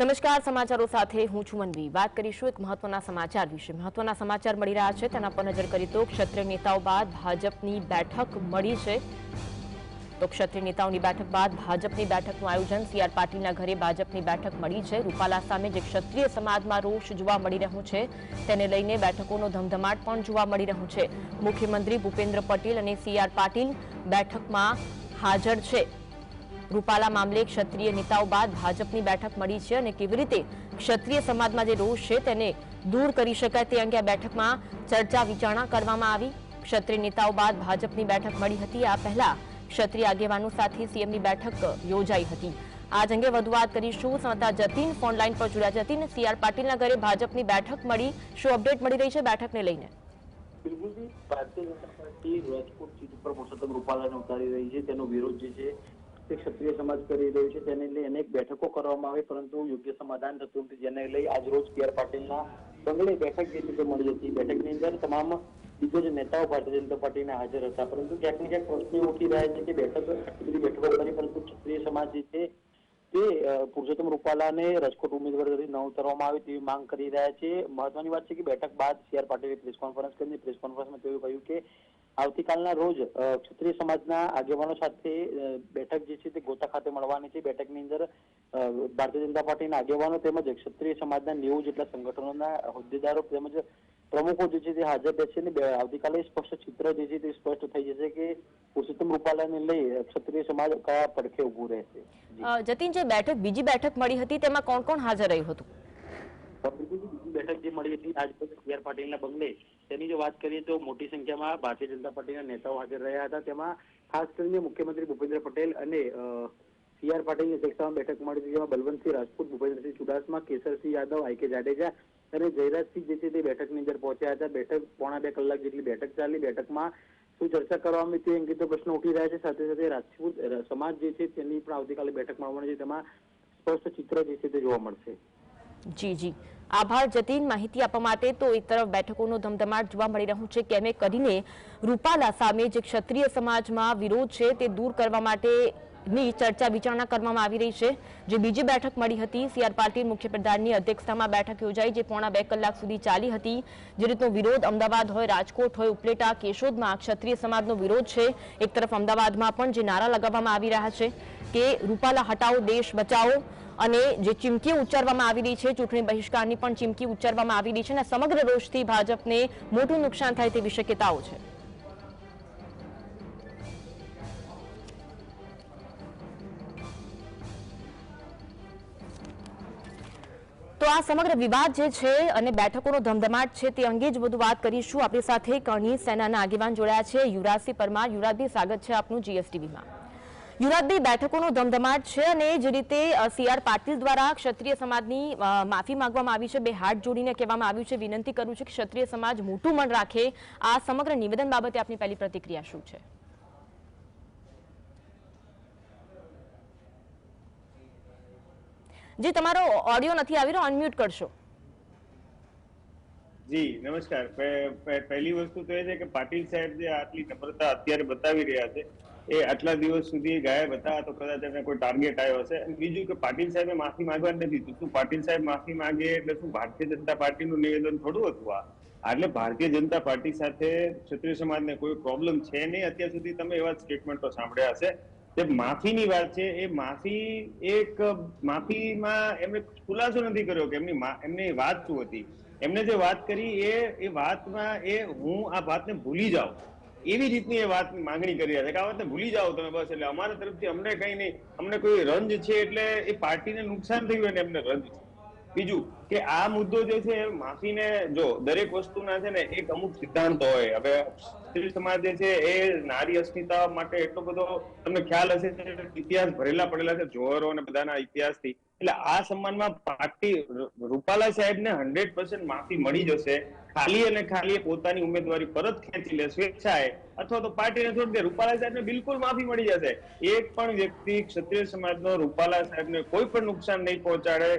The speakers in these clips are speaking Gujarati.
નમસ્કાર, સમાચારો સાથે હું છું મનવી. વાત કરીશું એક મહત્વના સમાચાર વિશે. મહત્વના સમાચાર મળી રહ્યા છે. તેના પર નજર કરી તો ક્ષત્રિય નેતાઓ બાદ ભાજપની બેઠક મળી છે. તો ક્ષત્રિય નેતાઓની બેઠક બાદ ભાજપની બેઠકનું આયોજન સી આર પાટીલના ઘરે ભાજપની બેઠક મળી છે. રૂપાલા સામે જે ક્ષત્રિય સમાજમાં રોષ જોવા મળી રહ્યું છે, તેને લઈને બેઠકોનો ધમધમાટ પણ જોવા મળી રહ્યું છે. મુખ્યમંત્રી ભૂપેન્દ્ર પટેલ અને સી આર પાટીલ બેઠકમાં હાજર છે. રૂપાલા મામલે ક્ષત્રિય નેતાઓ બાદ ભાજપની બેઠક મળી છે અને કેવી રીતે ક્ષત્રિય સમાજમાં જે રોષ છે તેને દૂર કરી શકાય તે અંગે આ બેઠકમાં ચર્ચા વિચારણા કરવામાં આવી. ક્ષત્રિય નેતાઓ બાદ ભાજપની બેઠક મળી હતી. આ પહેલા ક્ષત્રિય આગેવાનો સાથે સીએમની બેઠક યોજાઈ હતી. આજ અંગે વધુ વાત કરીશું. સંવાદદાતા જતીન ફોન લાઈન પર જોડાયા. જતીન, સીઆર પાટીલના ઘરે ભાજપની બેઠક મળી. શું અપડેટ મળી રહી છે બેઠકને લઈને? બિલકુલ ભારતીય જનતા પાર્ટી રાજકોટ સીટ ઉપર પુરુષોત્તમ રૂપાલાને ઉતારી રહી છે. તેનો વિરોધ જે છે તે ક્ષત્રિય સમાજ કરી રહ્યું છે, તેને લઈ અનેક બેઠકો કરવામાં આવી, પરંતુ યોગ્ય સમાધાન થતું નથી, જેને લઈ આજરોજ રોજ સી આર પાટીલના બંગલે બેઠક જે રીતે મળી હતી. બેઠકની અંદર તમામ દિગ્ગજ નેતાઓ ભારતીય જનતા પાર્ટીના હાજર હતા. પરંતુ ક્યાંક ને ક્યાંક પ્રશ્ન ઉઠી રહ્યા છે કે બેઠક, બધી બેઠકો કરી પરંતુ ક્ષત્રિય સમાજ જે છે, તે પુરુષોત્તમ રૂપાલાને રાજકોટ ઉમેદવાર તરીકે ન ઉતારવામાં આવે તેવી માંગ કરી રહ્યા છે. મહત્વની વાત છે કે બેઠક બાદ સી આર પાટીલે પ્રેસ કોન્ફરન્સ કરી પ્રેસ કોન્ફરન્સમાં તેઓએ કહ્યું કે આવતીકાલના રોજ ક્ષત્રિય સમાજના આગેવાનો સાથે બેઠક જે છે તે ગોતા ખાતે મળવાની છે. બેઠકની અંદર ભારતીય જનતા પાર્ટીના આગેવાનો તેમજ ક્ષત્રિય સમાજના નેવું જેટલા સંગઠનોના હોદ્દેદારો તેમજ પ્રમુખો જે છે તે હાજર રહેશે અને આવતીકાલે સ્પષ્ટ ચિત્ર જે છે તે સ્પષ્ટ થઈ જશે કે પુરુષોત્તમ રૂપાલાને લઈ ક્ષત્રિય સમાજ કયા પડખે ઉભું રહેશે. જતીન જે બેઠક બીજી બેઠક મળી હતી તેમાં કોણ કોણ હાજર રહ્યું હતું? બીજી બેઠક જે મળી હતી આજ પાટીલના બંગલે તેની જો વાત કરીએ તો મોટી સંખ્યામાં ભારતીય જનતા પાર્ટીના નેતાઓ હાજર રહ્યા હતા. તેમાં ખાસ કરીને મુખ્યમંત્રી ભૂપેન્દ્ર પટેલ અને સી પાટીલની અધ્યક્ષતામાં બેઠક મળી હતી. જેમાં બલવંતસિંહ રાજપૂત, ભૂપેન્દ્રસિંહ ચુડાસમા, કેસરસિંહ યાદવ, આઈ જાડેજા અને જયરાજસિંહ જે છે તે બેઠકની અંદર પહોંચ્યા હતા. બેઠક પોણા બે કલાક જેટલી બેઠક ચાલી. બેઠકમાં શું ચર્ચા કરવામાં આવી તે અંગે તો પ્રશ્નો ઉઠી રહ્યા છે. સાથે સાથે રાજપૂત સમાજ જે છે તેની પણ આવતીકાલે બેઠક મળવાની છે. તેમાં સ્પષ્ટ ચિત્ર જે છે તે જોવા મળશે. જી જી. આભાર જતીન માહિતી આપવા માટે તો એક તરફ બેઠકોનો ધમધમાટ જોવા મળી રહ્યું છે કેમે કરીને રૂપાલા સામે જે ક્ષત્રિય સમાજમાં વિરોધ છે તે દૂર કરવા માટેની ચર્ચા વિચારણા કરવામાં આવી રહી છે. જે બીજી બેઠક મળી હતી, સીઆર પાટીલ મુખ્યપ્રધાનની અધ્યક્ષતામાં બેઠક યોજાઈ જે પોણા બે કલાક સુધી ચાલી હતી. જે રીતનો વિરોધ અમદાવાદ હોય, રાજકોટ હોય, ઉપલેટા, કેશોદમાં ક્ષત્રિય સમાજનો વિરોધ છે. એક તરફ અમદાવાદમાં પણ જે નારા લગાવવામાં આવી રહ્યા છે કે રૂપાલા હટાવો, દેશ બચાવો. અને જે ચીમકી ઉચ્ચારવામાં આવી રહી છે, ચૂંટણી બહિષ્કારની પણ ચીમકી ઉચ્ચારવામાં આવી રહી છે અને સમગ્ર રોષથી ભાજપને મોટું નુકસાન થાય તેવી શક્યતાઓ છે. તો આ સમગ્ર વિવાદ જે છે અને બેઠકોનો ધમધમાટ છે તે અંગે જ વધુ વાત કરીશું. આપણી સાથે કરણી સેનાના આગેવાન જોડાયા છે. યુવરાજસિંહ પરમાર યુવરાજભાઈ સ્વાગત છે આપનું જીએસટીવીમાં યુવરાજભાઈ બેઠકોનો ધમધમાટ છે અને જે રીતે સી આર પાટીલ દ્વારા ક્ષત્રિય સમાજની માફી માંગવામાં આવી છે, બે હાથ જોડીને કહેવામાં આવ્યું છે, વિનંતી કરું છું કે ક્ષત્રિય સમાજ મોટું મન રાખે. આ સમગ્ર નિવેદન બાબતે આપની પહેલી પ્રતિક્રિયા શું છે? જી તમારો ઓડિયો નથી આવી રહ્યો, અનમ્યુટ કરશો. જી, નમસ્કાર. પહેલી વસ્તુ તો એ છે કે પાટીલ સાહેબ જે આટલી નમ્રતા અત્યારે બતાવી રહ્યા છે એ આટલા દિવસ સુધી ગાયબ હતા, તો કદાચ એમને કોઈ ટાર્ગેટ આવ્યો હશે. બીજું કે પાટીલ સાહેબે માફી માંગવા નથી દીધું. શું પાટીલ સાહેબ માફી માંગે એટલે શું ભારતીય જનતા પાર્ટીનું નિવેદન થોડું હતું આ? એટલે ભારતીય જનતા પાર્ટી સાથે ક્ષત્રિય સમાજને કોઈ પ્રોબ્લેમ છે નહીં. અત્યાર સુધી તમે એવા સ્ટેટમેન્ટો સાંભળ્યા હશે. જે માફીની વાત છે, એ માફી એક, માફીમાં એમણે ખુલાસો નથી કર્યો કે એમની એમની વાત શું હતી. એમને જે વાત કરી એ એ વાતમાં એ હું આ વાતને ભૂલી જાઉં. એવી રીતની એ વાત માંગણી કરી રહ્યા છે કે આ વાતને ભૂલી જાઓ તમે બસ એટલે અમારા તરફથી અમને કઈ નહીં, અમને કોઈ રંજ છે એટલે એ પાર્ટીને નુકસાન થયું અને એમને રંજ છે. બીજું કે આ મુદ્દો જે છે માફીને જો દરેક વસ્તુના છે ને એક અમુક સિદ્ધાંત હોય. હવે ક્ષત્રિય સમાજ જે છે એ નારી અસ્મિતા માટે એટલો બધો તમને ખ્યાલ હશે ઇતિહાસ ભરેલા પડેલા છે, જોહરો અને બધાના ઇતિહાસથી. એટલે આ સન્માનમાં પાર્ટી રૂપાલા સાહેબને હંડ્રેડ માફી મળી જશે. ખાલી અને ખાલી પોતાની ઉમેદવારી પરત ખેંચી લે સ્વેચ્છાએ અથવા તો પાર્ટીને છોડી દે રૂપાલા સાહેબને બિલકુલ માફી મળી જશે. એક પણ વ્યક્તિ ક્ષત્રિય સમાજનો રૂપાલા સાહેબને કોઈ પણ નુકસાન નહીં પહોંચાડે,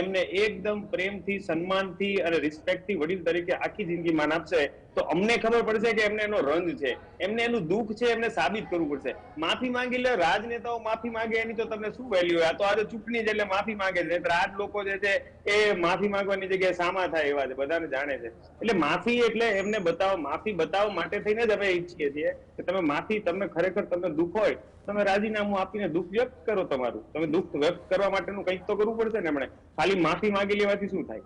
એમને એકદમ પ્રેમથી, સન્માનથી અને રિસ્પેક્ટથી વડીલ તરીકે આખી જિંદગી માન આપશે તો અમને ખબર પડશે કે એમને એનો રંજ છે. એમને એનું દુઃખ છે, એમને સાબિત કરવું પડશે. માફી માંગી લે, રાજનેતાઓ માફી માંગે, એની તો તમને શું વેલ્યુ આ તો આજે ચૂંટણી છે એટલે માફી માંગે છે. આ લોકો જે છે એ માફી માંગવાની જગ્યાએ સામા થાય એવા છે, બધાને જાણે છે. એટલે માફી એટલે એમને બતાવો, માફી બતાવવા માટે થઈને જ અમે ઈચ્છીએ છીએ કે તમે માથી તમને ખરેખર તમને દુઃખ હોય, તમે રાજીનામું આપીને દુઃખ વ્યક્ત કરો તમારું. તમે દુઃખ વ્યક્ત કરવા માટેનું કંઈક તો કરવું પડશે ને એમણે. ખાલી માફી માંગી લેવાથી શું થાય?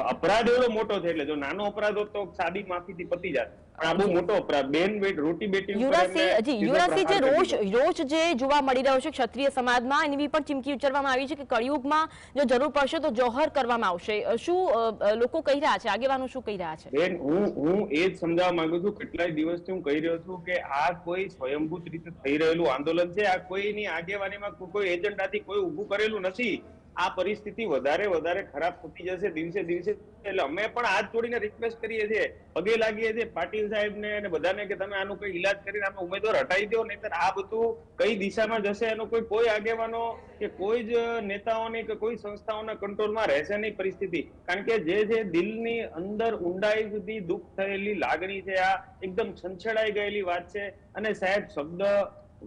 અપરાધ એવો મોટો છે એટલે જો નાનો અપરાધ હોત તો સાદી માફીથી પતી જાત. પણ આ બહુ મોટો અપરાધ. બેન બેટ રોટી બેટી યુવરાજસિંહ એમને જી સીધો યુવરાજસિંહ જે રોષ રોષ જે જોવા મળી રહ્યો છે ક્ષત્રિય સમાજમાં એની પણ ચીમકી ઉચ્ચારવામાં આવી છે કે કળિયુગમાં જો જરૂર પડશે તો જોહર કરવામાં આવશે. શું અ, અ, લોકો કહી રહ્યા છે? આગેવાનો શું કહી રહ્યા છે? બેન હું હું એ જ સમજાવવા માંગુ છું. કેટલાય દિવસથી હું કહી રહ્યો છું કે આ કોઈ સ્વયંભૂત રીતે થઈ રહેલું આંદોલન છે. આ કોઈની આગેવાનીમાં કોઈ એજન્ડાથી કોઈ ઊભું કરેલું નથી. આ પરિસ્થિતિ વધારે વધારે ખરાબ થતી જશે દિવસે દિવસે. એટલે અમે પણ હાથ જોડીને રિક્વેસ્ટ કરીએ છીએ. પગે લાગીએ છીએ પાટીલ સાહેબને અને બધાને કે તમે આનું કોઈ ઈલાજ કરીને અમે ઉમેદવાર હટાવી દો, નહીતર આ બધું કઈ દિશામાં જશે એનો કોઈ કોઈ આગેવાનો કે કોઈ જ નેતાઓની કે કોઈ સંસ્થાઓના કંટ્રોલમાં રહેશે નહીં પરિસ્થિતિ. કારણ કે જે જે દિલની અંદર ઊંડાઈ સુધી દુઃખ થયેલી લાગણી છે, આ એકદમ છંછેડાઈ ગયેલી વાત છે. અને સાહેબ, શબ્દ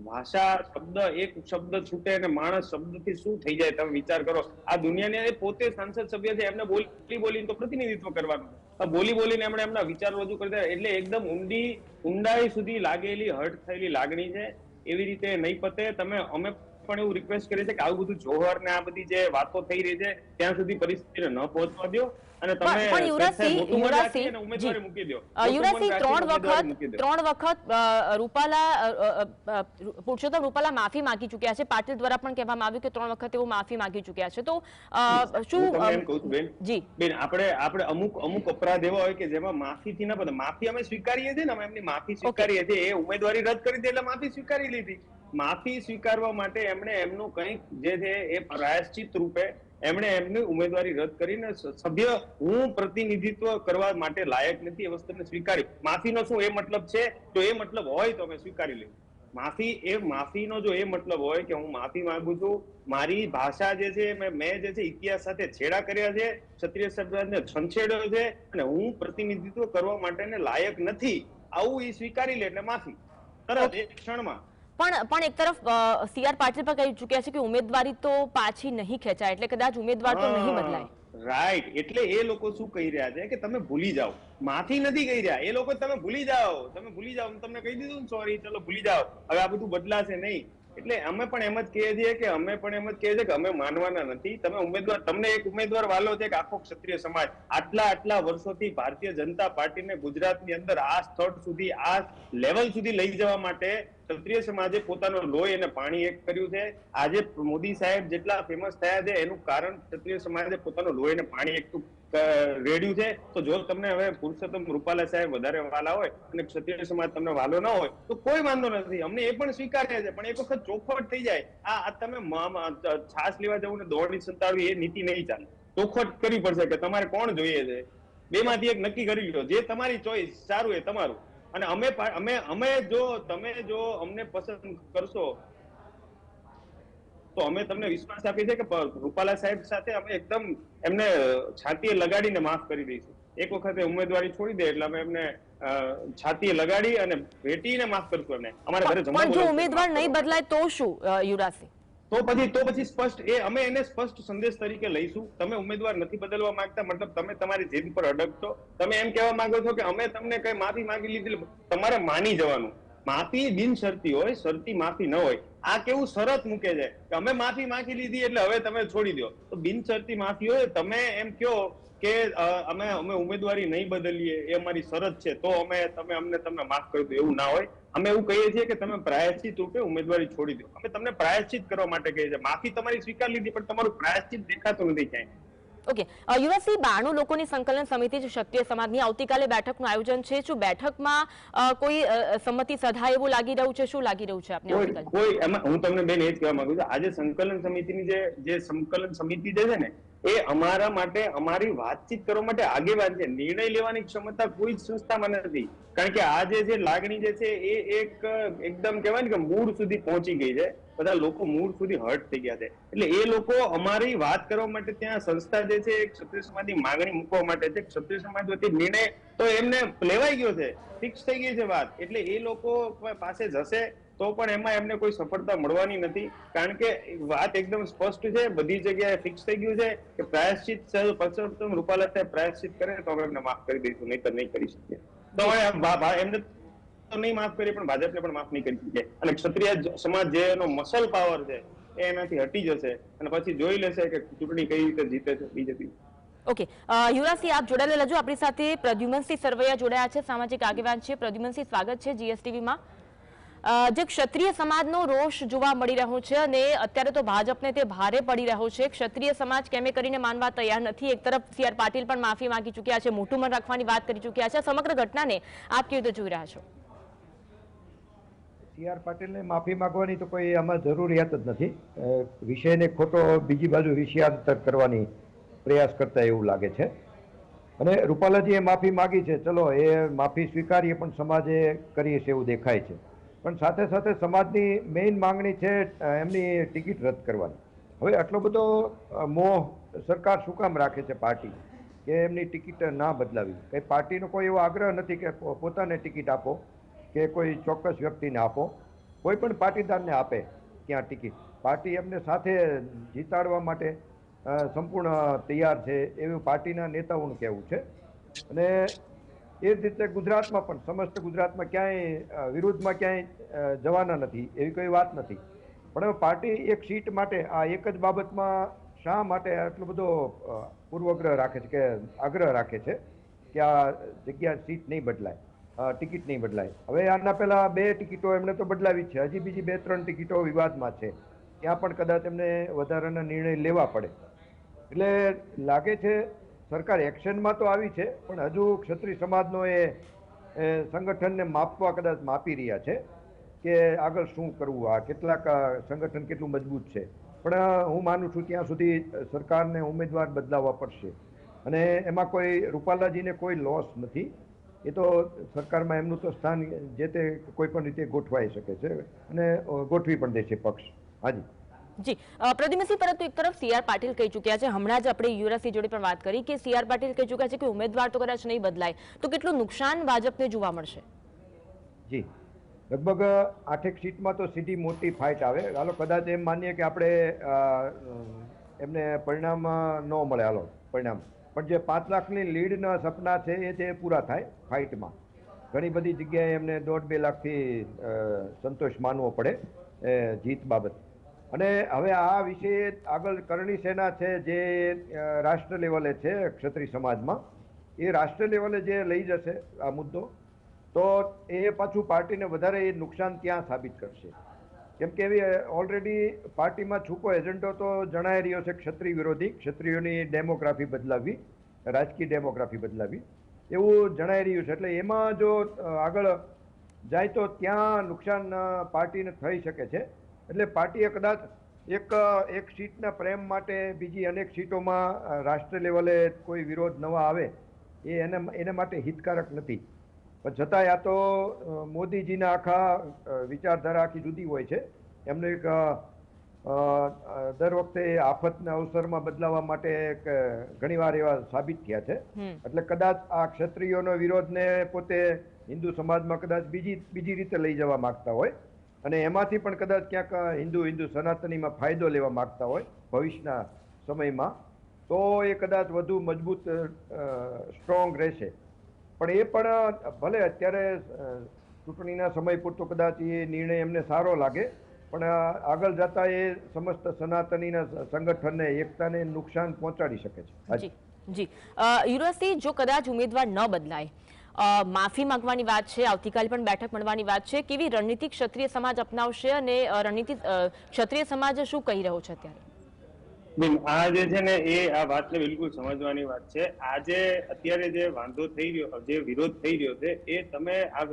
ભાષા શબ્દ એક શબ્દ છૂટે અને માણસ શબ્દથી શું થઈ જાય તમે વિચાર કરો. આ દુનિયાને પોતે સાંસદ સભ્ય છે, એમને બોલી બોલીને તો પ્રતિનિધિત્વ કરવાનું. બોલી બોલીને એમણે એમના વિચારો રજૂ કરી દીધા. એટલે એકદમ ઊંડી, ઊંડાઈ સુધી લાગેલી, હર્ટ થયેલી લાગણી છે. એવી રીતે નહીં પતે. તમે, અમે પણ એવું રિક્વેસ્ટ કરીએ છે કે આવું બધું જોહર ને આ બધી જે વાતો થઈ રહી છે ત્યાં સુધી પરિસ્થિતિને ન પહોંચવા દો અને તમે પણ પણ યુવરાજસિંહ મોટું મન રાખી યુવરાજસિંહ ઉમેદવારી મૂકી દો અ, મોટું મન યુવરાજસિંહ ત્રણ વખત ત્રણ વખત રૂપાલા પુરુષોત્તમ માફી માંગી ચૂક્યા છે. પાટીલ દ્વારા પણ કહેવામાં આવ્યું કે ત્રણ વખત એવો માફી માંગી ચૂક્યા છે. તો શું એમ કહું છું બેન. જી. બેન આપણે આપણે અમુક અમુક અપરાધ એવા હોય કે જેમાં માફીથી ના બધા માફી અમે સ્વીકારીએ છીએ ને અમે એમની માફી સ્વીકારીએ છીએ. એ ઉમેદવારી રદ કરી દે એટલે માફી સ્વીકારી લીધી. માફી સ્વીકારવા માટે એમણે એમનું કંઈક જે છે એ પ્રાયશ્ચિત રૂપે એમણે એમની ઉમેદવારી રદ કરીને સભ્ય હું પ્રતિનિધિત્વ કરવા માટે લાયક નથી એ વસ્તુને સ્વીકારી. માફીનો શું એ મતલબ છે? તો એ મતલબ હોય તો અમે સ્વીકારી લઈએ. માફી એ માફીનો જો એ મતલબ હોય કે હું માફી માંગુ છું, મારી ભાષા જે છે મેં જે છે ઇતિહાસ સાથે છેડા કર્યા છે, ક્ષત્રિય સમાજને છંછેડ્યો છે અને હું પ્રતિનિધિત્વ કરવા માટેને લાયક નથી, આવું એ સ્વીકારી લે એટલે માફી. તરત એક ક્ષણમાં પણ એક તરફ સી આર પાટીલ પણ કહી ચૂક્યા છે કે ઉમેદવારી તો પાછી નહીં ખેંચાય, એટલે કદાચ ઉમેદવાર તો નહીં બદલાય. રાઈટ એટલે એ લોકો શું કહી રહ્યા છે કે તમે ભૂલી જાઓ. માથી નથી કહી રહ્યા. એ લોકો તમે ભૂલી જાઓ. તમે ભૂલી જાઓ. તમને કહી દીધું સોરી ચલો, ભૂલી જાઓ. હવે આ બધું બદલાશે નહીં. એટલે અમે પણ એમ જ કહીએ છીએ કે અમે પણ એમ જ કહીએ છીએ કે અમે માનવાના નથી. તમે ઉમેદવાર, તમને એક ઉમેદવાર વાલો છે કે આખો ક્ષત્રિય સમાજ. આટલા આટલા વર્ષોથી ભારતીય જનતા પાર્ટીને ગુજરાતની અંદર આ સ્થળ સુધી, આ લેવલ સુધી લઈ જવા માટે ક્ષત્રિય સમાજે પોતાનો લોહી અને પાણી એક કર્યું છે. આજે મોદી સાહેબ જેટલા ફેમસ થયા છે, એનું કારણ ક્ષત્રિય સમાજે પોતાનો લોહી અને પાણી એકઠું રેડ્યું છે, તો જો તમને હવે પુરુષોત્તમ રૂપાલા સાહેબ વધારે વાલા હોય અને ક્ષત્રિય સમાજ તમને વાલો ન હોય, તો કોઈ વાંધો નથી. અમને એ પણ સ્વીકાર્ય છે, પણ એક વખત ચોખવટ થઈ જાય. આ તમે છાસ લેવા જવું ને દોડની સંતાડવી એ નીતિ નહીં ચાલે. ચોખવટ કરવી પડશે કે તમારે કોણ જોઈએ છે? બે માંથી એક નક્કી કરી લો. જે તમારી ચોઈસ, સારું એ તમારું. અને અમે અમે અમે જો, તમે જો અમને પસંદ કરશો તો અમે તમને વિશ્વાસ આપીએ છીએ કે રૂપાલા સાહેબ સાથે અમે એકદમ એમને છાતીએ લગાડીને માફ કરી દઈશું. એક વખતે ઉમેદવારી છોડી દે એટલે અમે એમને છાતીએ લગાડી અને ભેટીને માફ કરશું એમને. અમારા ઘરે જમવા જો ઉમેદવાર નહીં બદલાય તો શું યુવરાજસિંહ? તો પછી તો પછી સ્પષ્ટ એ અમે એને સ્પષ્ટ સંદેશ તરીકે લઈશું. તમે ઉમેદવાર નથી બદલવા માંગતા મતલબ તમે તમારી જીદ પર અડકશો તમે એમ કહેવા માંગો છો કે અમે તમને કઈ માફી માંગી લીધી તમારે માની જવાનું. માફી બિનશરતી હોય, શરતી માફી ન હોય. આ કેવું શરત મૂકે છે? કે અમે માફી માંગી લીધી એટલે હવે તમે છોડી દો. તો બિનશરતી માફી હોય, તમે એમ કહો કે અમે અમે ઉમેદવારી નહીં બદલીએ, એ અમારી શરત છે, તો અમે, તમે અમને તમને માફ કરી દો, એવું ના હોય. અમે એવું કહીએ છીએ કે તમે પ્રાયશ્ચિત રૂપે ઉમેદવારી છોડી દો. અમે તમને પ્રાયશ્ચિત કરવા માટે કહીએ છીએ. માફી તમારી સ્વીકાર લીધી, પણ તમારું પ્રાયશ્ચિત દેખાતું નથી ક્યાંય. ઓકે યુવરાજસિંહ બાણું લોકોની સંકલન સમિતિ છે ક્ષત્રિય સમાજની આવતીકાલે બેઠકનું આયોજન છે. શું બેઠકમાં કોઈ સંમતિ સધાય એવું લાગી રહ્યું છે? શું લાગી રહ્યું છે આપને કોઈ કોઈ એમાં હું તમને બેન એ જ કહેવા માંગુ છું આજે સંકલન સમિતિની જે જે સંકલન સમિતિ જે છે ને એ અમારા માટે, અમારી વાતચીત કરવા માટે આગેવાન છે. નિર્ણય લેવાની ક્ષમતા કોઈ જ સંસ્થામાં નથી. કારણ કે આ જે લાગણી જે છે, એ એક, એકદમ કહેવાય ને કે મૂળ સુધી પહોંચી ગઈ છે. બધા લોકો મૂળ સુધી હર્ટ થઈ ગયા છે. એટલે એ લોકો અમારી વાત કરવા માટે ત્યાં સંસ્થા જે છે ક્ષત્રિય સમાજની માગણી મૂકવા માટે છે. ક્ષત્રિય સમાજ વતી નિર્ણય તો એમને લેવાઈ ગયો છે. ફિક્સ થઈ ગઈ છે વાત. એટલે એ લોકો પાસે જશે. તો પણ એમાં એમને કોઈ સફળતા મળવાની નથી. કારણ કે વાત એકદમ સ્પષ્ટ છે, બધી જગ્યાએ ફિક્સ થઈ ગયું છે કે પ્રાયશ્ચિત પરસોત્તમ રૂપાલા પ્રાયશ્ચિત કરે તો અમે એમને માફ કરી દઈશું નહીં તો નહીં કરી શકીએ. તો એમને તો નહીં માફ કરીએ પણ ભાજપને પણ માફ નહીં કરી શકીએ. અને ક્ષત્રિય સમાજ જે એનો મસલ પાવર છે, એ એનાથી હટી જશે અને પછી જોઈ લેશે કે ચૂંટણી કઈ રીતે જીતે છે બીજેપી. ઓકે. યુવરાજસિંહ, આપ જોડાયેલા રહેજો આપણી સાથે પ્રદ્યુમનસિંહ સરવૈયા જોડાયા છે, સામાજિક આગેવાન છે. પ્રદ્યુમનસિંહ, સ્વાગત છે જીએસટીવીમાં જે ક્ષત્રિય સમાજનો રોષ જોવા મળી રહ્યો છે અને અત્યારે તો ભાજપને તે ભારે પડી રહ્યો છે. ક્ષત્રિય સમાજ કેમે કરીને માનવા તૈયાર નથી. એક તરફ સી પાટીલ પણ માફી માંગી ચૂક્યા છે, મોટું મન રાખવાની વાત કરી ચૂક્યા છે. સમગ્ર ઘટનાને આપ કેવી રીતે જોઈ રહ્યા છો? સી આર પાટીલને માફી માંગવાની તો કોઈ આમાં જરૂરિયાત જ નથી. વિષયને ખોટો બીજી બાજુ વિષયાંતર કરવાની પ્રયાસ કરતા એવું લાગે છે. અને રૂપાલાજીએ માફી માગી છે. ચલો, એ માફી સ્વીકારીએ પણ સમાજે કરીએ છે એવું દેખાય છે. પણ સાથે સાથે સમાજની મેઇન માંગણી છે એમની ટિકિટ રદ કરવાની. હવે આટલો બધો મોહ સરકાર શું કામ રાખે છે પાર્ટી? કે એમની ટિકિટ ના બદલાવી? કંઈ પાર્ટીનો કોઈ એવો આગ્રહ નથી કે પોતાને ટિકિટ આપો? કે કોઈ ચોક્કસ વ્યક્તિને આપો? કોઈ પણ પાટીદારને આપે ત્યાં ટિકિટ? પાર્ટી એમને સાથે જીતાડવા માટે સંપૂર્ણ તૈયાર છે એવું પાર્ટીના નેતાઓનું કહેવું છે. અને એ જ રીતે ગુજરાતમાં પણ, સમસ્ત ગુજરાતમાં ક્યાંય વિરોધમાં ક્યાંય જવાના નથી, એવી કોઈ વાત નથી. પણ હવે પાર્ટી એક સીટ માટે, આ એક જ બાબતમાં શા માટે આટલો બધો પૂર્વગ્રહ રાખે છે કે આગ્રહ રાખે છે કે આ જગ્યા સીટ નહીં બદલાય ટિકિટ નહીં બદલાય. હવે આના પહેલાં બે ટિકિટો એમણે તો બદલાવી છે, હજી બીજી બે ત્રણ ટિકિટો વિવાદમાં છે. ત્યાં પણ કદાચ એમને વધારાના નિર્ણય લેવા પડે. એટલે લાગે છે સરકાર એક્શનમાં તો આવી છે, પણ હજુ ક્ષત્રિય સમાજનો એ સંગઠનને માપવા કદાચ માપી રહ્યા છે કે આગળ શું કરવું, આ કેટલાક સંગઠન કેટલું મજબૂત છે. પણ હું માનું છું ત્યાં સુધી સરકારને ઉમેદવાર બદલાવવા પડશે. અને એમાં કોઈ રૂપાલાજીને કોઈ લોસ નથી. એ તો સરકારમાં એમનું તો સ્થાન જે તે કોઈ પણ રીતે ગોઠવાઈ શકે છે અને ગોઠવી પણ દેશે પક્ષ. હાજી. જી પ્રદ્યુમનસિંહ પરંતુ એક તરફ સીઆર પાટીલ કહી ચૂક્યા છે. હમણાં જ આપણે યુવરાજસિંહ જોડે પણ વાત કરી કે સીઆર પાટીલ કહી ચૂક્યા છે કે ઉમેદવાર તો કદાચ નહીં બદલાય. તો કેટલું નુકસાન ભાજપને જોવા મળશે? જી, લગભગ આઠેક સીટમાં તો સીધી મોટી ફાઇટ આવે. હાલો, કદાચ એમ માનીએ કે આપણે એમને પરિણામ ન મળે. હાલો, પરિણામ. પણ જે પાંચ લાખની લીડના સપના છે એ તે પૂરા થાય ફાઇટમાં. ઘણી બધી જગ્યાએ એમને દોઢ બે લાખથી સંતોષ માનવો પડે, એ જીત બાબત. અને હવે આ વિશે આગળ કરણી સેના છે જે રાષ્ટ્ર લેવલે છે, ક્ષત્રિય સમાજમાં. એ રાષ્ટ્ર લેવલે જે લઈ જશે આ મુદ્દો, તો એ પાછું પાર્ટીને વધારે એ નુકસાન ત્યાં સાબિત કરશે? કેમ કે એવી ઓલરેડી પાર્ટીમાં છૂપો એજન્ડો તો જણાઈ રહ્યો છે ક્ષત્રિય વિરોધી, ક્ષત્રિયોની ડેમોગ્રાફી બદલાવી, રાજકીય ડેમોગ્રાફી બદલાવી. એવું જણાઈ રહ્યું છે. એટલે એમાં જો આગળ જાય તો ત્યાં નુકસાન પાર્ટીને થઈ શકે છે. એટલે પાર્ટીએ કદાચ એક એક સીટના પ્રેમ માટે બીજી અનેક સીટોમાં રાષ્ટ્ર લેવલે કોઈ વિરોધ નવા આવે એ એને એને માટે હિતકારક નથી. પણ છતાંય આ તો મોદીજીના આખા વિચારધારા આખી જુદી હોય છે. એમને એક દર વખતે આફતના અવસરમાં બદલાવા માટે એક ઘણીવાર એવા સાબિત થયા છે. એટલે કદાચ આ ક્ષત્રિયોનો વિરોધને પોતે હિન્દુ સમાજમાં કદાચ બીજી બીજી રીતે લઈ જવા માંગતા હોય. અને એમાંથી પણ કદાચ ક્યાંક હિન્દુ હિન્દુ સનાતનીમાં ફાયદો લેવા માગતા હોય ભવિષ્યના સમયમાં, તો એ કદાચ વધુ મજબૂત સ્ટ્રોંગ રહેશે પણ એ પણ ભલે અત્યારે ચૂંટણીના સમય પૂરતો કદાચ એ નિર્ણય એમને સારો લાગે, પણ આગળ જતા એ સમસ્ત સનાતનીના સંગઠનને, એકતાને નુકસાન પહોંચાડી શકે છે. જી જી યુવરાજસિંહ જો કદાચ ઉમેદવાર ન બદલાય માફી માંગવાની વાત છે, આવતીકાલે પણ બેઠક મળવાની વાત છે. કેવી રણનીતિ ક્ષત્રિય સમાજ અપનાવશે અને રણનીતિ ક્ષત્રિય સમાજ શું કહી રહ્યો છે અત્યારે? આ જે છે ને, એ આ વાતને બિલકુલ સમજવાની વાત છે. આજે અત્યારે જે વાંધો થઈ રહ્યો જે વિરોધ થઈ રહ્યો છે, એ તમે આ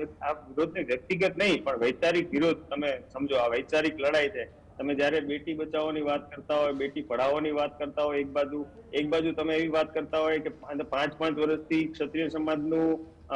વિરોધને વ્યક્તિગત નહીં, પણ વૈચારિક વિરોધ તમે સમજો. આ વૈચારિક લડાઈ છે. તમે જ્યારે બેટી બચાવોની વાત કરતા હોય, બેટી પઢાઓની વાત કરતા હોય એક બાજુ એક બાજુ તમે એવી વાત કરતા હોય કે પાંચ પાંચ વર્ષથી ક્ષત્રિય સમાજનું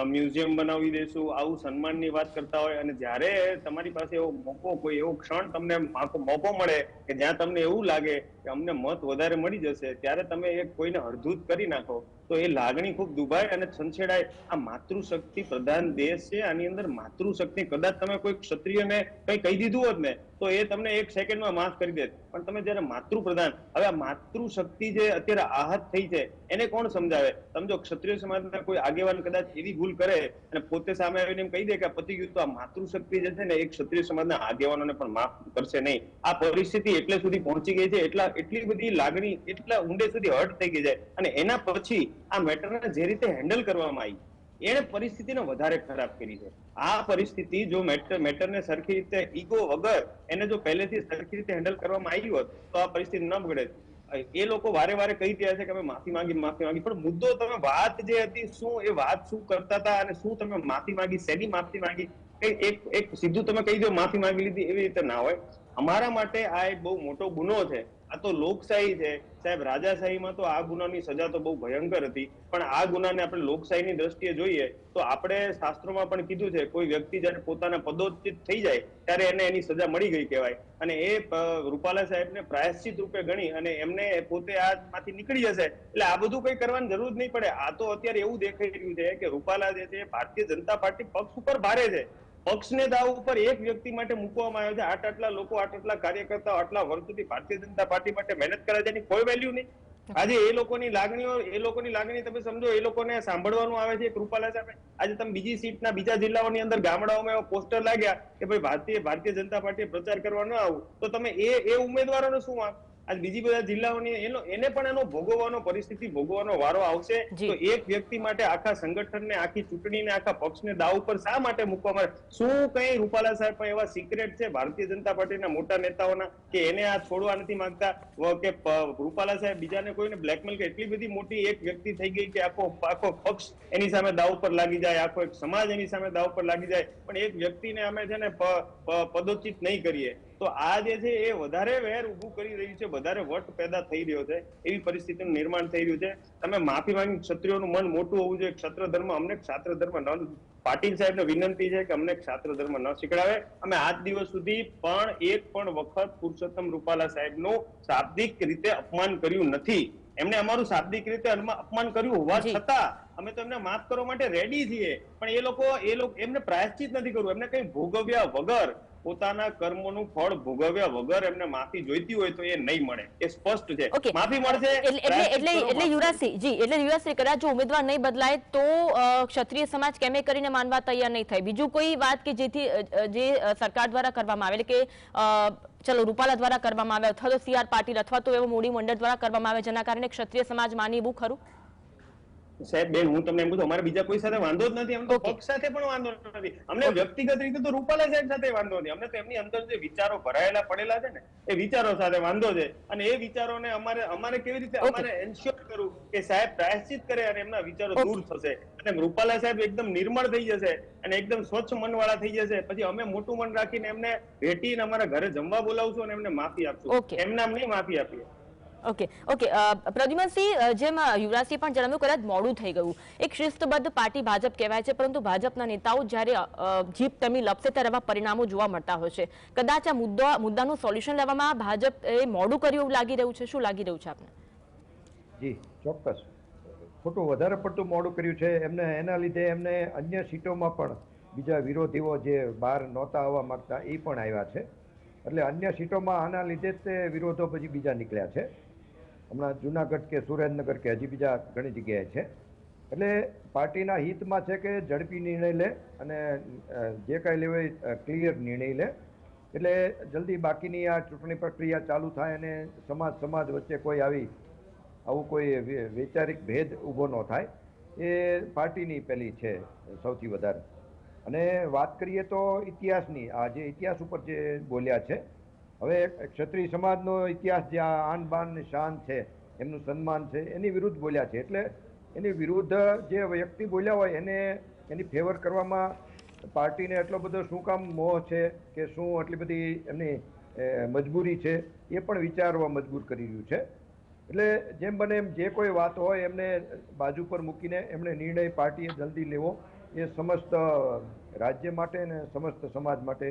મ્યુઝિયમ બનાવી દેશું, આવું સન્માનની વાત કરતા હોય અને જ્યારે તમારી પાસે એવો મોકો, કોઈ એવો ક્ષણ તમને માકો- મોકો મળે કે જ્યાં તમને એવું લાગે કે અમને મત વધારે મળી જશે, ત્યારે તમે એક કોઈને અડધૂત કરી નાખો, તો એ લાગણી ખૂબ દુભાય અને છંછેડાય. આ માતૃશક્તિ પ્રધાન દેશ છે, આની અંદર માતૃશક્તિ કદાચ તમે કોઈ ક્ષત્રિયને કંઈ કહી દીધું હોત ને, તો એ તમને એક સેકન્ડમાં માફ કરી દે પણ તમે જ્યારે માતૃપ્રધાન, હવે આ માતૃશક્તિ જે અત્યારે આહત થઈ છે, એને કોણ સમજાવે? સમજો ક્ષત્રિય સમાજના કોઈ આગેવાન કદાચ એવી ભૂલ કરે અને પોતે સામે આવીને એમ કહી દે કે પતી ગયું તો આ માતૃશક્તિ જે છે ને એ ક્ષત્રિય સમાજના આગેવાનોને પણ માફ કરશે નહીં. આ પરિસ્થિતિ એટલે સુધી પહોંચી ગઈ છે, એટલા એટલી બધી લાગણી, એટલા ઊંડે સુધી હર્ટ થઈ ગઈ છે અને એના પછી આ મેટરને જે રીતે હેન્ડલ કરવામાં આવી, એણે પરિસ્થિતિને વધારે ખરાબ કરી છે. આ પરિસ્થિતિ જો મેટર મેટરને સરખી રીતે ઈગો વગર એને જો પહેલેથી સરખી રીતે હેન્ડલ કરવામાં આવી હોત, તો આ પરિસ્થિતિ ન બગડે. એ લોકો વારે વારે કહી રહ્યા છે કે અમે માફી માંગી માફી માંગી. પણ મુદ્દો તમે વાત જે હતી, શું એ વાત શું કરતા હતા અને શું તમે માફી માંગી, શેની માફી માંગી? એક એક સીધું તમે કહી દો માફી માંગી લીધી એવી રીતે ના હોય. અમારા માટે આ એક બહુ મોટો ગુનો છે. આ તો લોકશાહી છે. સાહેબ, રાજાશાહીમાં તો આ ગુનાની સજા તો બહુ ભયંકર હતી. પણ આ ગુનાને આપણે લોકશાહીની દ્રષ્ટિએ જોઈએ, તો આપણે શાસ્ત્રોમાં પણ કીધું છે, કોઈ વ્યક્તિ જ્યારે પોતાના પદોચિત થઈ જાય, ત્યારે એને એની સજા મળી ગઈ કહેવાય. અને એ રૂપાલા સાહેબને પ્રાયશ્ચિત રૂપે ગણી અને એમને પોતે આમાંથી નીકળી જશે. એટલે આ બધું કઈ કરવાની જરૂર જ નહીં પડે. આ તો અત્યારે એવું દેખાઈ રહ્યું છે કે રૂપાલા જે છે, ભારતીય જનતા પાર્ટી પક્ષ ઉપર ભારે છે. પક્ષને દાવ ઉપર એક વ્યક્તિ માટે મૂકવામાં આવ્યો છે. આટ આટલા લોકો આટ આટલા કાર્યકર્તાઓ, આટલા વર્ષોથી ભારતીય જનતા પાર્ટી માટે મહેનત કરે છે એની કોઈ વેલ્યુ નહીં. આજે એ લોકોની લાગણીઓ, એ લોકોની લાગણી તમે સમજો, એ લોકોને સાંભળવાનું આવે છે કૃપાલા સાહેબ. આજે તમે બીજી સીટના બીજા જિલ્લાઓની અંદર ગામડાઓમાં એવા પોસ્ટર લાગ્યા કે ભાઈ ભારતીય ભારતીય જનતા પાર્ટીએ પ્રચાર કરવા ન આવું. તો તમે એ એ ઉમેદવારોને શું વાંક આજ બીજી બધા જિલ્લાઓની એનો એને પણ એનો ભોગવવાનો પરિસ્થિતિ ભોગવવાનો વારો આવશે. તો એક વ્યક્તિ માટે આખા સંગઠનને આખી ચૂંટણીને આખા પક્ષને દાવ ઉપર શા માટે મૂકવામાં? શું કઈ રૂપાલા સાહેબ પણ એવા સિક્રેટ છે ભારતીય જનતા પાર્ટીના મોટા નેતાઓના કે એને આ છોડવા નથી માંગતા? કે રૂપાલા સાહેબ બીજાને કોઈને બ્લેકમેલ કે એટલી બધી મોટી એક વ્યક્તિ થઈ ગઈ કે આખો આખો પક્ષ એની સામે દાવ ઉપર લાગી જાય આખો એક સમાજ એની સામે દાવ ઉપર લાગી જાય. પણ એક વ્યક્તિને અમે છે ને પદોચિત નહીં કરીએ. તો આ જે છે એ વધારે વેર ઉભું કરી રહ્યું છે વધારે વટ પેદા થઈ રહ્યો છે એવી પરિસ્થિતિનું નિર્માણ થઈ રહ્યું છે. તમે માફી માંગી ક્ષત્રિયોનું મન મોટું હોવું જોઈએ. ક્ષત્ર ધર્મ અમને ક્ષાત્ર ધર્મ ન પાટીલ સાહેબને વિનંતી છે કે અમને ક્ષાત્ર ધર્મ ન શીખડાવે. અમે આજ દિવસ સુધી પણ એક પણ વખત પુરુષોત્તમ રૂપાલા સાહેબનું શાબ્દિક રીતે અપમાન કર્યું નથી. એમને અમારું શાબ્દિક રીતે અપમાન કર્યું હોવા છતાં અમે તો એમને માફ કરવા માટે રેડી છીએ. પણ એ લોકો એ લોકો એમને પ્રાયશ્ચિત નથી કરવું એમને કઈ ભોગવ્યા વગર પોતાના કર્મોનું ફળ ભોગવ્યા વગર એમને માફી જોઈતી હોય તો એ નહીં મળે. એ સ્પષ્ટ છે. માફી મળશે એટલે એટલે એટલે યુવરાજસિંહ જી એટલે યુવરાજસિંહ કદાચ જો ઉમેદવાર નહીં બદલાય તો ક્ષત્રિય સમાજ કેમે કરીને માનવા તૈયાર નહીં થાય. બીજું કોઈ વાત કે જેથી જે સરકાર દ્વારા કરવામાં આવે એટલે કે ચલો રૂપાલા દ્વારા કરવામાં આવે અથવા તો સી આર પાટીલ અથવા તો એવો મોડી મંડળ દ્વારા કરવામાં આવે જેના કારણે ક્ષત્રિય સમાજ માની એવું ખરું? સાહેબ બેન હું તમને એમ કહું અમારે બીજા કોઈ સાથે વાંધો જ નથી અમને તો પક્ષ સાથે પણ વાંધો નથી. અમને વ્યક્તિગત રીતે તો રૂપાલા સાહેબ સાથે વાંધો નથી. અમને તો એમની અંદર જે વિચારો ભરાયેલા પડેલા છે ને એ વિચારો સાથે વાંધો છે. અને એ વિચારોને અમારે અમારે કેવી રીતે અમારે એન્શ્યોર કરવું કે સાહેબ પ્રાયશ્ચિત કરે અને એમના વિચારો દૂર થશે. અને રૂપાલા સાહેબ એકદમ નિર્મળ થઈ જશે અને એકદમ સ્વચ્છ મન વાળા થઈ જશે. પછી અમે મોટું મન રાખીને એમને ભેટીને અમારા ઘરે જમવા બોલાવશું અને એમને માફી આપશું. એમના એમને નહીં માફી આપીએ. ઓકે ઓકે અ, પ્રદ્યુમનસિંહ અ, જેમ યુવરાજસિંહ પણ જણાવ્યું કદાચ મોડું થઈ ગયું. એક શિસ્તબદ્ધ પાર્ટી ભાજપ કહેવાય છે પરંતુ ભાજપના નેતાઓ જ્યારે જીપ તમી લપસે ત્યારે એવા પરિણામો જોવા મળતા હોય છે. કદાચ આ મુદ્દા મુદ્દાનું સોલ્યુશન લેવામાં ભાજપ એ મોડું કર્યું એવું લાગી રહ્યું છે? શું લાગી રહ્યું છે આપને? જી ચોક્કસ. ખોટું વધારે પડતું મોડું કર્યું છે. એમને એના લીધે એમને અન્ય સીટોમાં પણ બીજા વિરોધીઓ જે બહાર નહોતા આવવા માંગતા એ પણ આવ્યા છે. એટલે અન્ય સીટોમાં આના લીધે તે વિરોધો પછી બીજા નીકળ્યા છે. હમણાં જુનાગઢ કે સુરેન્દ્રનગર કે હજી બીજા ઘણી જગ્યાએ છે. એટલે પાર્ટીના હિતમાં છે કે ઝડપી નિર્ણય લે અને જે કાંઈ લેવાય ક્લિયર નિર્ણય લે. એટલે જલ્દી બાકીની આ ચૂંટણી પ્રક્રિયા ચાલુ થાય અને સમાજ સમાજ વચ્ચે કોઈ આવી, આવું કોઈ વૈચારિક ભેદ ઊભો ન થાય. એ પાર્ટીની પેલી છે સૌથી વધારે. અને વાત કરીએ તો ઇતિહાસની. આ જે ઇતિહાસ ઉપર જે બોલ્યા છે હવે ક્ષત્રિય સમાજનો ઇતિહાસ જે આન બાન શાન છે, એમનું સન્માન છે, એની વિરુદ્ધ બોલ્યા છે. એટલે એની વિરુદ્ધ જે વ્યક્તિ બોલ્યા હોય એને એની ફેવર કરવામાં પાર્ટીને એટલો બધો શું કામ મોહ છે કે શું એટલી બધી એમની મજબૂરી છે, એ પણ વિચારવા મજબૂર કરી રહ્યું છે. એટલે જેમ બને એમ જે કોઈ વાત હોય એમને બાજુ પર મૂકીને એમણે નિર્ણય પાર્ટીએ જલ્દી લેવો, એ સમસ્ત રાજ્ય માટે અને સમસ્ત સમાજ માટે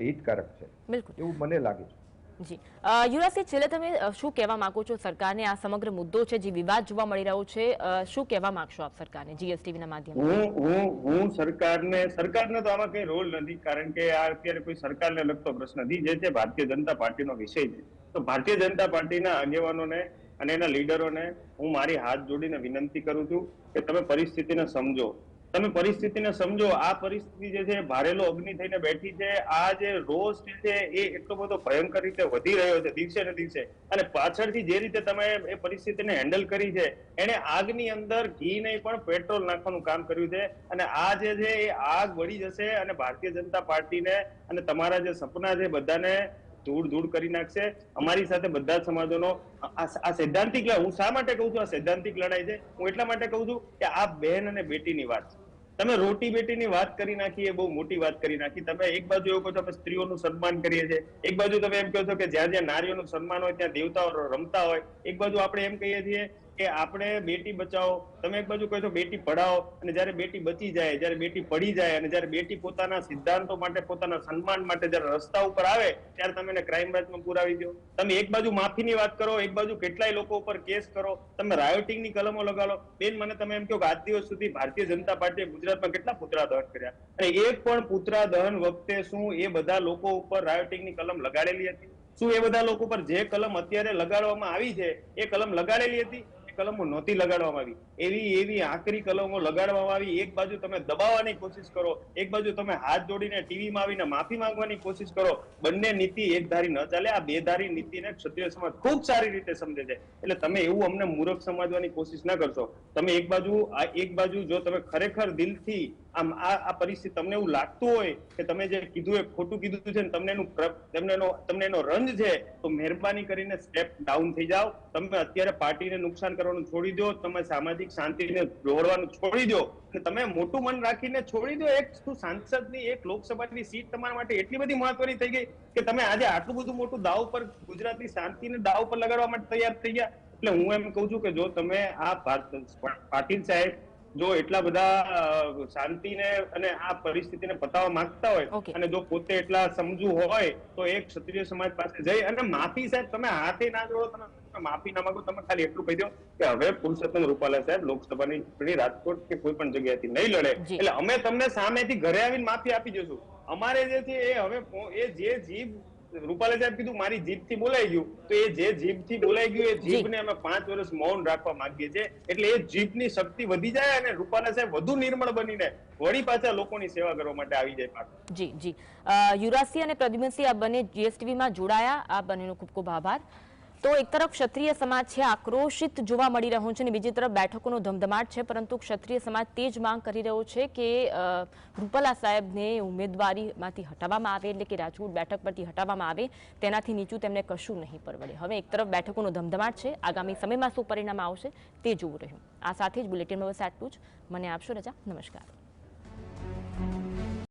હિતકારક છે. બિલકુલ. એવું મને લાગે છે. જી. યુવરાજસિંહ છેલ્લે તમે શું કહેવા માંગો છો સરકારને? આ સમગ્ર મુદ્દો છે જે વિવાદ જોવા મળી રહ્યો છે શું કહેવા માંગશો આપ સરકારને જીએસટીવીના માધ્યમથી? હું હું હું સરકારને સરકારને તો આમાં કઈ રોલ નથી કારણ કે આ અત્યારે કોઈ સરકારને લગતો પ્રશ્ન નથી જે છે ભારતીય જનતા પાર્ટીનો વિષય છે. તો ભારતીય જનતા પાર્ટીના આગેવાનોને અને એના લીડરોને હું મારી હાથ જોડીને વિનંતી કરું છું કે તમે પરિસ્થિતિને સમજો. તમે પરિસ્થિતિને સમજો, આ પરિસ્થિતિ જે છે, ભારેલો અગ્નિ થઈને બેઠી છે. આ જે રોષ છે, એ એટલો બધો ભયંકર રીતે વધી રહ્યો છે, દિવસે ને દિવસે. અને પાછળથી જે રીતે તમે એ પરિસ્થિતિને હેન્ડલ કરી છે એને આગની અંદર ઘી નહીં, પણ પેટ્રોલ નાખવાનું કામ કર્યું છે. અને આ જે છે, એ આગ વળી જશે અને ભારતીય જનતા પાર્ટીને અને તમારા જે સપના છે, બધાને ધૂળ ધૂળ કરી નાખશે. અમારી સાથે બધા સમાજોનો, આ સૈદ્ધાંતિક હું શા માટે કહું છું આ સૈદ્ધાંતિક લડાઈ છે? હું એટલા માટે કહું છું કે આ બહેન અને બેટીની વાત છે. તમે રોટી બેટીની વાત કરી નાખી, એ બહુ મોટી વાત કરી નાખી. તમે એક બાજુ એવું કહો છો સ્ત્રીઓનું સન્માન કરીએ છીએ. એક બાજુ તમે એમ કહો છો કે જ્યાં જ્યાં નારીઓનું સન્માન હોય, ત્યાં દેવતાઓ રમતા હોય. એક બાજુ આપણે એમ કહીએ છીએ કે આપણે બેટી બચાવો. તમે એક બાજુ કહો છો બેટી પઢાઓ. અને જ્યારે બેટી બચી જાય, જ્યારે બેટી પડી જાય અને જ્યારે બેટી પોતાના સિદ્ધાંતો માટે, પોતાના સન્માન માટે જ્યારે રસ્તા ઉપર આવે, ત્યારે તમે એને ક્રાઇમ બ્રાન્ચમાં પુરાવી દો. તમે એક બાજુ માફીની વાત કરો, એક બાજુ કેટલાય લોકો ઉપર કેસ કરો. તમે રાયોટિંગની કલમો લગાડો બેન, મને તમે એમ કહો કે આજ દિવસ સુધી ભારતીય જનતા પાર્ટીએ ગુજરાતમાં કેટલા પુતળા દહન કર્યા? અને એક પણ પુતળા દહન વખતે શું એ બધા લોકો ઉપર રાયોટિંગની કલમ લગાડેલી હતી? શું એ બધા લોકો પર જે કલમ અત્યારે લગાડવામાં આવી છે, એ કલમ લગાડેલી હતી? કલમો નહોતી લગાડવામાં આવી. એવી એવી આકરી કલમો લગાડવામાં આવી. એક બાજુ તમે દબાવવાની કોશિશ કરો, એક બાજુ તમે હાથ જોડીને ટીવીમાં આવીને માફી માંગવાની કોશિશ કરો. બંને નીતિ એક ધારી ન ચાલે. આ બે ધારી નીતિને ક્ષત્રિય સમાજ ખૂબ સારી રીતે સમજે છે. એટલે તમે એવું અમને મૂર્ખ સમજવાની કોશિશ ના કરશો. તમે એક બાજુ એક બાજુ જો તમે ખરેખર દિલથી આમ આ પરિસ્થિતિ તમને એવું લાગતું હોય કે તમે જે કીધું એ ખોટું કીધું છે તમને એનું તમને એનો તમને એનો રંજ છે, તો મહેરબાની કરીને સ્ટેપ ડાઉન થઈ જાઓ. તમે અત્યારે પાર્ટીને નુકસાન કરવાનું છોડી દો, તમે સામાજિક શાંતિને દોડવાનું છોડી દો તમે મોટું મન રાખીને છોડી દો. એક શું સાંસદની, એક લોકસભાની સીટ તમારા માટે એટલી બધી મહત્વની થઈ ગઈ કે તમે આજે આટલું બધું મોટું દાવ પર, ગુજરાતની શાંતિને દાવ પર લગાડવા માટે તૈયાર થઈ ગયા. એટલે હું એમ કહું છું કે જો તમે આ પાટીલ સાહેબ જો એટલા બધા શાંતિને અને આ પરિસ્થિતિને પતાવવા માંગતા હોય અને જો પોતે એટલા સમજવું હોય તો એક ક્ષત્રિય સમાજ પાસે જઈ અને માફી સાહેબ તમે હાથે ના જોડો તમે માફી ના માંગો તમે ખાલી એટલું કહી દો કે હવે પુરુષોત્તમ રૂપાલા સાહેબ લોકસભાની ચૂંટણી રાજકોટ કે કોઈ પણ જગ્યાએથી નહીં લડે. એટલે અમે તમને સામેથી ઘરે આવીને માફી આપી જશું અમારે જે છે એ હવે એ જે જીભ રૂપાલા સાહેબ કીધું મારી જીભથી બોલાઈ ગયું. તો એ જે જીભથી બોલાઈ ગયું એ જીભને અમે પાંચ વર્ષ મૌન રાખવા માંગીએ છીએ. એટલે એ જીભની શક્તિ વધી જાય અને રૂપાલા સાહેબ વધુ નિર્મળ બનીને વળી પાછા લોકોની સેવા કરવા માટે આવી જાય જી જી. યુવરાજસિંહ અને પ્રદ્યુમનસિંહ આ બંને જીએસટીવીમાં જોડાયા. આ બંનેનો ખૂબ ખૂબ આભાર. તો એક તરફ ક્ષત્રિય સમાજ છે આક્રોશિત જોવા મળી રહ્યો છે અને બીજી તરફ બેઠકોનો ધમધમાટ છે, પરંતુ ક્ષત્રિય સમાજ તે જ માંગ કરી રહ્યો છે કે રૂપલા સાહેબને ઉમેદવારીમાંથી હટાવવામાં આવે એટલે કે રાજકોટ બેઠક પરથી હટાવવામાં આવે, તેનાથી નીચું તેમને કશું નહીં પરવડે. હવે એક તરફ બેઠકોનો ધમધમાટ છે, આગામી સમયમાં શું પરિણામ આવશે તે જોવું રહ્યું. આ સાથે જ બુલેટિનમાં બસ આટલું જ. મને આપશો રજા? નમસ્કાર.